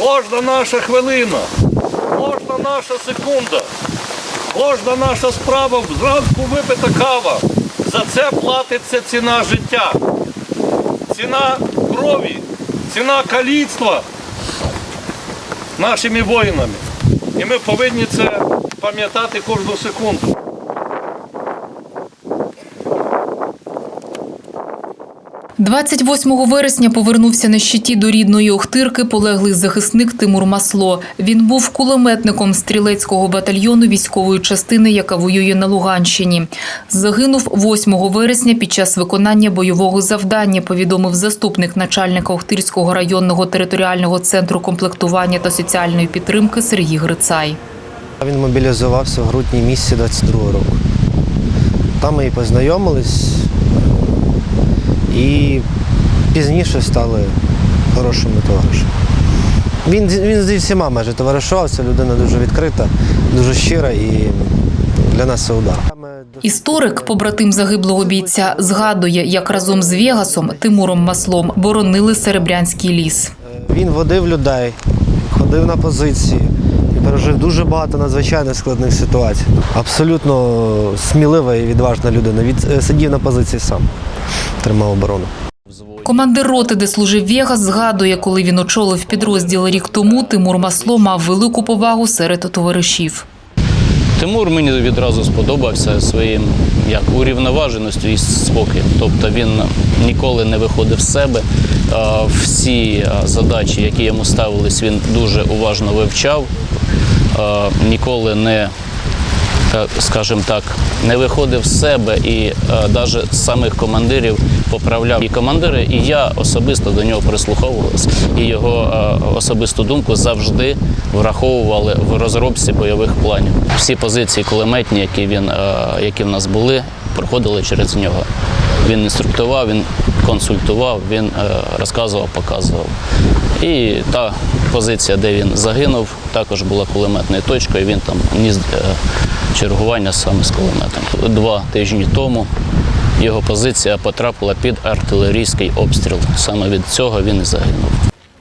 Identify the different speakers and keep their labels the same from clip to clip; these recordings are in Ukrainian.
Speaker 1: Кожна наша хвилина, кожна наша секунда, кожна наша справа зранку випита кава. За це платиться ціна життя, ціна крові, ціна каліцтва нашими воїнами. І ми повинні це пам'ятати кожну секунду.
Speaker 2: – 28 вересня повернувся на щиті до рідної Охтирки полеглий захисник Тимур Масло. Він був кулеметником стрілецького батальйону військової частини, яка воює на Луганщині. Загинув 8 вересня під час виконання бойового завдання, повідомив заступник начальника Охтирського районного територіального центру комплектування та соціальної підтримки Сергій Грицай.
Speaker 3: Він мобілізувався в грудні місяці 22 року. Там ми і познайомились, і пізніше стали хорошими товаришами. Він, він зі всіма майже товаришував, це людина дуже відкрита, дуже щира і для нас це удар.
Speaker 2: Історик, побратим загиблого бійця, згадує, як разом з Вегасом Тимуром Маслом боронили Серебрянський ліс.
Speaker 3: Він водив людей, ходив на позиції пережив дуже багато надзвичайно складних ситуацій. Абсолютно смілива і відважна людина. Від е, сидів на позиції сам, тримав оборону.
Speaker 2: Командир роти, де служив Вегас, згадує, коли він очолив підрозділ рік тому, Тимур Масло мав велику повагу серед товаришів.
Speaker 4: Тимур мені відразу сподобався своїм як урівноваженістю і спокоєм. Тобто він ніколи не виходив з себе. Всі задачі, які йому ставились, він дуже уважно вивчав, ніколи не, скажімо так, не виходив з себе і навіть самих командирів поправляв і командири, і я особисто до нього прислуховувався, і його особисту думку завжди враховували в розробці бойових планів. Всі позиції кулеметні, які він які в нас були, проходили через нього. Він інструктував, він консультував, він е, розказував, показував. І та позиція, де він загинув, також була кулеметною точкою. Він там ніс е, чергування саме з кулеметом. Два тижні тому його позиція потрапила під артилерійський обстріл. Саме від цього він і загинув.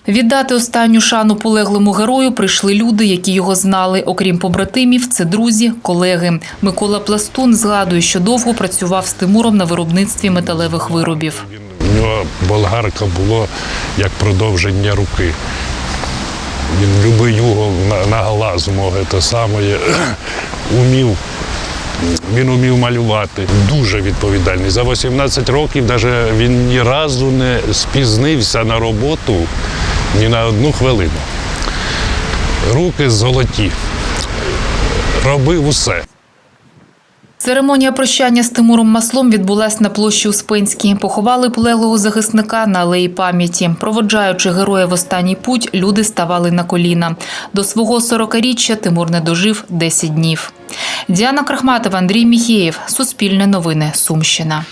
Speaker 2: Віддати останню шану полеглому герою прийшли люди, які його знали. Окрім побратимів, це друзі, колеги. Микола Пластун згадує, що довго працював з Тимуром на виробництві металевих виробів.
Speaker 5: У нього болгарка було як продовження руки. Він любий угол на, на глаз мог те саме. умів. Він умів малювати. Дуже відповідальний. За 18 років навіть він ні разу не спізнився на роботу ні на одну хвилину. Руки золоті. Робив усе.
Speaker 2: Церемонія прощання з Тимуром Маслом відбулась на площі Успенській. Поховали полеглого захисника на алеї пам'яті. Проводжаючи героя в останній путь, люди ставали на коліна. До свого 40-річчя Тимур не дожив 10 днів. Діана Крахматова, Андрій Міхєєв. Суспільне новини. Сумщина.